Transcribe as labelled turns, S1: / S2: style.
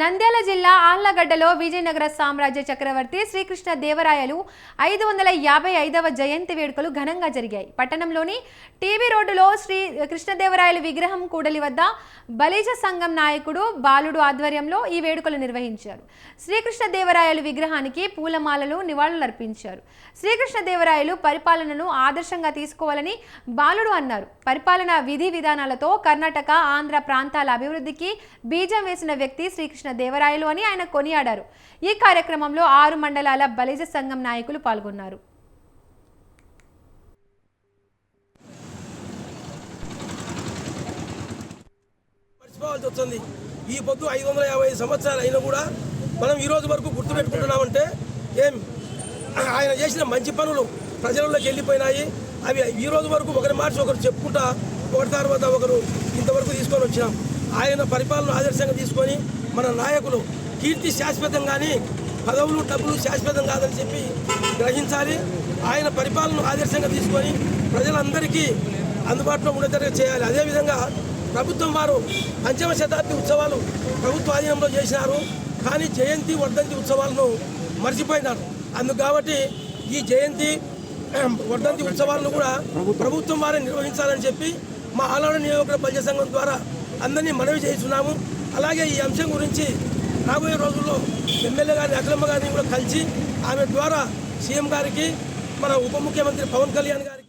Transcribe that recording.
S1: నంద్యాల జిల్లా ఆళ్ళగడ్డలో విజయనగర సామ్రాజ్య చక్రవర్తి శ్రీకృష్ణ దేవరాయలు ఐదు వందల యాభై ఐదవ జయంతి వేడుకలు ఘనంగా జరిగాయి. పట్టణంలోని టీవీ రోడ్డులో శ్రీ కృష్ణదేవరాయలు విగ్రహం కూడలి వద్ద బలిజ సంఘం నాయకుడు బాలుడు ఆధ్వర్యంలో ఈ వేడుకలు నిర్వహించారు. శ్రీకృష్ణదేవరాయలు విగ్రహానికి పూలమాలలు నివాళులర్పించారు. శ్రీకృష్ణదేవరాయలు పరిపాలనను ఆదర్శంగా తీసుకోవాలని బాలుడు అన్నారు. పరిపాలన విధి విధానాలతో కర్ణాటక ఆంధ్ర ప్రాంతాల అభివృద్ధికి బీజం వేసిన వ్యక్తి శ్రీకృష్ణ దేవరాయలు అని ఆయన కొనియాడారు. ఈ కార్యక్రమంలో ఆరు మండలాల బలిజ సంఘం నాయకులు పాల్గొన్నారు.
S2: మర్చిపోవాల్సి ఈ పొద్దు ఐదు వందల యాభై సంవత్సరాలు అయినా కూడా మనం ఈ రోజు వరకు గుర్తుపెట్టుకుంటున్నామంటే ఏం? ఆయన చేసిన మంచి పనులు ప్రజలలోకి వెళ్ళిపోయినాయి. అవి ఈ రోజు వరకు ఒకరి మార్చి ఒకరు చెప్పుకుంటా ఒకరి తర్వాత ఒకరు ఇంతవరకు తీసుకొని వచ్చినాం. ఆయన పరిపాలన ఆదర్శంగా తీసుకొని మన నాయకులు కీర్తి శాశ్వతం కానీ పదవులు డబ్బులు శాశ్వతం కాదని చెప్పి గ్రహించాలి. ఆయన పరిపాలన ఆదర్శంగా తీసుకొని ప్రజలందరికీ అందుబాటులో ఉండేటట్టు చేయాలి. అదేవిధంగా ప్రభుత్వం వారు పంచమ శతాబ్ది ఉత్సవాలు ప్రభుత్వ ఆధీనంలో చేసినారు. కానీ జయంతి వర్ధంతి ఉత్సవాలను మర్చిపోయినారు. అందుకు కాబట్టి ఈ జయంతి వర్ధంతి ఉత్సవాలను కూడా ప్రభుత్వం వారే నిర్వహించాలని చెప్పి మా ఆలవాడ నియోజకవర్గ ప్రజా సంఘం ద్వారా అందరినీ మనవి చేస్తున్నాము. అలాగే ఈ అంశం గురించి రాబోయే రోజుల్లో ఎమ్మెల్యే గారిని అఖిలమ్మ గారిని కూడా కలిసి ఆమె ద్వారా సీఎం గారికి మన ఉప ముఖ్యమంత్రి పవన్ కళ్యాణ్ గారికి